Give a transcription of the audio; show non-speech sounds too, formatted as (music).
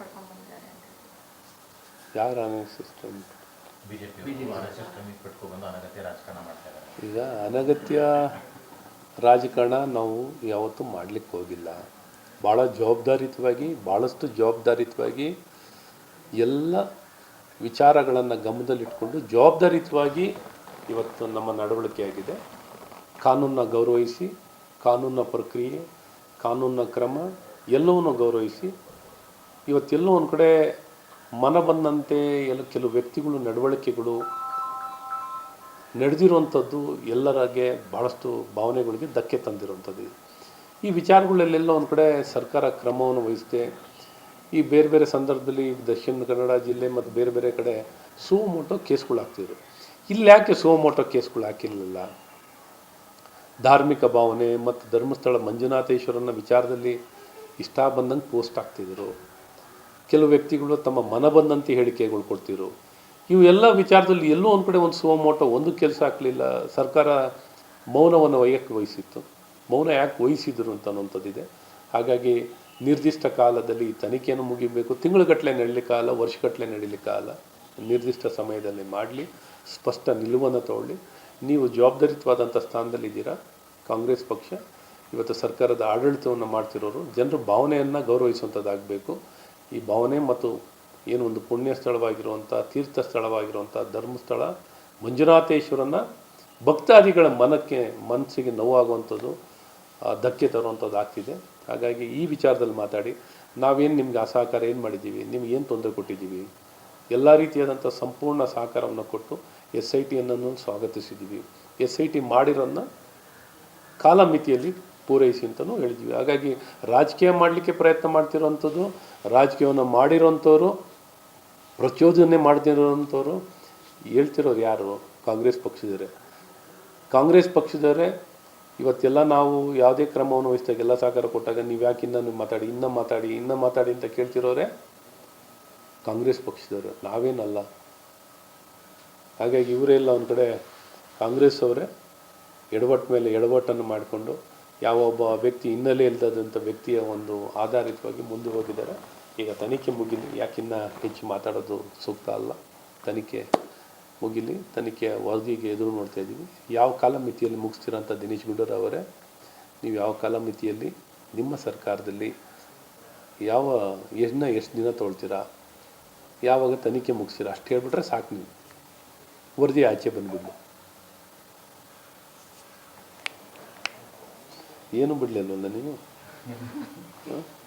ಪಡ್ಕೊಂಡು ಬಂದಿದ್ದಾರೆ ಅಂತ ಸಿಸ್ಟಮ್ ಬಿಜೆಪಿ ಅನಗತ್ಯ ರಾಜಕಾರಣ ಮಾಡ್ತಾ ಇದ್ದಾರೆ ಈಗ ಅನಗತ್ಯ ರಾಜಕಾರಣ ನಾವು ಯಾವತ್ತೂ ಮಾಡಲಿಕ್ಕೆ ಹೋಗಿಲ್ಲ. ಭಾಳ ಜವಾಬ್ದಾರಿತವಾಗಿ ಭಾಳಷ್ಟು ಜವಾಬ್ದಾರಿತವಾಗಿ ಎಲ್ಲ ವಿಚಾರಗಳನ್ನು ಗಮನದಲ್ಲಿಟ್ಕೊಂಡು ಜವಾಬ್ದಾರಿತವಾಗಿ ಇವತ್ತು ನಮ್ಮ ನಡವಳಿಕೆ ಆಗಿದೆ. ಕಾನೂನನ್ನ ಗೌರವಿಸಿ ಕಾನೂನಿನ ಪ್ರಕ್ರಿಯೆ ಕಾನೂನಿನ ಕ್ರಮ ಎಲ್ಲವನ್ನು ಗೌರವಿಸಿ ಇವತ್ತೆಲ್ಲೋ ಒಂದು ಕಡೆ ಮನ ಬಂದಂತೆ ಎಲ್ಲ ಕೆಲವು ವ್ಯಕ್ತಿಗಳು, ನಡವಳಿಕೆಗಳು ನಡೆದಿರುವಂಥದ್ದು ಎಲ್ಲರಾಗೆ ಭಾಳಷ್ಟು ಭಾವನೆಗಳಿಗೆ ಧಕ್ಕೆ ತಂದಿರುವಂಥದ್ದು. ಈ ವಿಚಾರಗಳಲ್ಲೆಲ್ಲ ಒಂದು ಕಡೆ ಸರ್ಕಾರ ಕ್ರಮವನ್ನು ವಹಿಸಿದೆ, ಈ ಬೇರೆ ಬೇರೆ ಸಂದರ್ಭದಲ್ಲಿ ದಕ್ಷಿಣ ಕನ್ನಡ ಜಿಲ್ಲೆ ಮತ್ತು ಬೇರೆ ಬೇರೆ ಕಡೆ ಸೋಮೋಟೋ ಕೇಸ್ಗಳು ಹಾಕ್ತಿದ್ರು ಇಲ್ಲಿ ಯಾಕೆ ಸೋಮೋಟೋ ಕೇಸ್ಗಳು ಹಾಕಿರಲಿಲ್ಲ? ಧಾರ್ಮಿಕ ಭಾವನೆ ಮತ್ತು ಧರ್ಮಸ್ಥಳ ಮಂಜುನಾಥೇಶ್ವರನ ವಿಚಾರದಲ್ಲಿ ಇಷ್ಟ ಬಂದಂಗೆ ಪೋಸ್ಟ್ ಹಾಕ್ತಿದ್ರು. ಕೆಲವು ವ್ಯಕ್ತಿಗಳು ತಮ್ಮ ಮನ ಬಂದಂತೆ ಹೇಳಿಕೆಗಳು ಕೊಡ್ತಿದ್ರು. ಇವೆಲ್ಲ ವಿಚಾರದಲ್ಲಿ ಎಲ್ಲೋ ಒಂದು ಕಡೆ ಒಂದು ಸುವಮೋಟೋ ಒಂದು ಕೆಲಸ ಆಗಲಿಲ್ಲ ಸರ್ಕಾರ ಮೌನವನ್ನು ವಯಕ್ಕೆ ವಹಿಸಿತ್ತು. ಮೌನ ಯಾಕೆ ವಹಿಸಿದ್ರು ಅಂತ ಅನ್ನೋಂಥದ್ದಿದೆ ಹಾಗಾಗಿ ನಿರ್ದಿಷ್ಟ ಕಾಲದಲ್ಲಿ ಈ ತನಿಖೆಯನ್ನು ಮುಗಿಬೇಕು. ತಿಂಗಳುಗಟ್ಟಲೆ ನಡೀಲಿಕ್ಕಾಗಲ್ಲ ವರ್ಷಗಟ್ಟಲೆ ನಡೀಲಿಕ್ಕಾಗಲ್ಲ ನಿರ್ದಿಷ್ಟ ಸಮಯದಲ್ಲಿ ಮಾಡಲಿ. ಸ್ಪಷ್ಟ ನಿಲುವನ್ನು ತಗೊಳ್ಳಿ ನೀವು ಜವಾಬ್ದಾರಿತವಾದಂಥ ಸ್ಥಾನದಲ್ಲಿದ್ದೀರಾ ಕಾಂಗ್ರೆಸ್ ಪಕ್ಷ. ಇವತ್ತು ಸರ್ಕಾರದ ಆಡಳಿತವನ್ನು ಮಾಡ್ತಿರೋರು. ಜನರ ಭಾವನೆಯನ್ನು ಗೌರವಿಸುವಂಥದ್ದಾಗಬೇಕು. ಈ ಭಾವನೆ ಮತ್ತು ಏನು ಒಂದು ಪುಣ್ಯ ಸ್ಥಳವಾಗಿರುವಂಥ ತೀರ್ಥ ಸ್ಥಳವಾಗಿರುವಂಥ ಧರ್ಮಸ್ಥಳ ಮಂಜುನಾಥೇಶ್ವರನ ಭಕ್ತಾದಿಗಳ ಮನಕ್ಕೆ ಮನಸ್ಸಿಗೆ ನೋವಾಗುವಂಥದ್ದು ಆ, ಧಕ್ಕೆ ತರುವಂಥದ್ದು ಆಗ್ತಿದೆ. ಹಾಗಾಗಿ ಈ ವಿಚಾರದಲ್ಲಿ ಮಾತಾಡಿ ನಾವೇನು ನಿಮ್ಗೆ ಸಹಕಾರ ಏನು ಮಾಡಿದ್ದೀವಿ ನಿಮ್ಗೆ ಏನು ತೊಂದರೆ ಕೊಟ್ಟಿದ್ದೀವಿ ಎಲ್ಲ ರೀತಿಯಾದಂಥ ಸಂಪೂರ್ಣ ಸಹಕಾರವನ್ನು ಕೊಟ್ಟು ಎಸ್ ಐ ಟಿಯನ್ನು ಸ್ವಾಗತಿಸಿದ್ದೀವಿ. ಎಸ್ ಐ ಟಿ ಮಾಡಿರೋನ್ನ ಕಾಲಮಿತಿಯಲ್ಲಿ ಪೂರೈಸಿ ಅಂತಲೂ ಹೇಳಿದ್ವಿ. ಹಾಗಾಗಿ ರಾಜಕೀಯ ಮಾಡಲಿಕ್ಕೆ ಪ್ರಯತ್ನ ಮಾಡ್ತಿರೋವಂಥದ್ದು ರಾಜಕೀಯವನ್ನು ಮಾಡಿರೋಂಥವ್ರು, ಪ್ರಚೋದನೆ ಮಾಡ್ತಿರೋಂಥವ್ರು ಹೇಳ್ತಿರೋರು ಯಾರು? ಕಾಂಗ್ರೆಸ್ ಪಕ್ಷದವರೇ. ಕಾಂಗ್ರೆಸ್ ಪಕ್ಷದವರೇ, ಇವತ್ತೆಲ್ಲ ನಾವು ಯಾವುದೇ ಕ್ರಮವನ್ನು ವಹಿಸಿದಾಗ, ಎಲ್ಲ ಸಹಕಾರ ಕೊಟ್ಟಾಗ ನೀವು ಯಾಕೆ ಇನ್ನೂ ಮಾತಾಡಿ ಇನ್ನೂ ಮಾತಾಡಿ ಇನ್ನೂ ಮಾತಾಡಿ ಅಂತ ಕೇಳ್ತಿರೋರೆ ಕಾಂಗ್ರೆಸ್ ಪಕ್ಷದವರು. ನಾವೇನಲ್ಲ. ಹಾಗಾಗಿ ಇವರೆಲ್ಲ ಒಂದು ಕಡೆ ಕಾಂಗ್ರೆಸ್ ಅವರೇ ಎಡವಟ್ಟು ಮೇಲೆ ಎಡವಟ್ಟನ್ನು ಮಾಡಿಕೊಂಡು ಯಾವ ಒಬ್ಬ ವ್ಯಕ್ತಿ ಹಿನ್ನೆಲೆ ಇಲ್ಲದಂಥ ವ್ಯಕ್ತಿಯ ಒಂದು ಆಧಾರಿತವಾಗಿ ಮುಂದೆ ಹೋಗಿದ್ದಾರೆ. ಈಗ ತನಿಖೆ ಮುಗಿಲಿ. ಯಾಕಿನ್ನ ಹೆಚ್ಚು ಮಾತಾಡೋದು ಸೂಕ್ತ ಅಲ್ಲ? ತನಿಖೆ ಮುಗಿಲಿ. ತನಿಖೆಯ ವರದಿಗೆ ಎದುರು ನೋಡ್ತಾ ಇದ್ದೀವಿ. ಯಾವ ಕಾಲಮಿತಿಯಲ್ಲಿ ಮುಗಿಸ್ತೀರಂತ ದಿನೇಶ್ ಗುಂಡೂರವರೇ ನೀವು ಯಾವ ಕಾಲಮಿತಿಯಲ್ಲಿ ನಿಮ್ಮ ಸರ್ಕಾರದಲ್ಲಿ ಯಾವ ಎಷ್ಟನ್ನ ಎಷ್ಟು ದಿನ ತೊಳ್ತೀರಾ? ಯಾವಾಗ ತನಿಖೆ ಮುಗಿಸ್ತೀರಾ? ಅಷ್ಟು ಹೇಳ್ಬಿಟ್ರೆ ಸಾಕು ನೀವು. ವರದಿ ಆಚೆ ಬಂದ್ಬಿಡ್ಲಿ. ಏನು ಬಿಡಲಿಲ್ವಲ್ಲ ನೀವು? (laughs)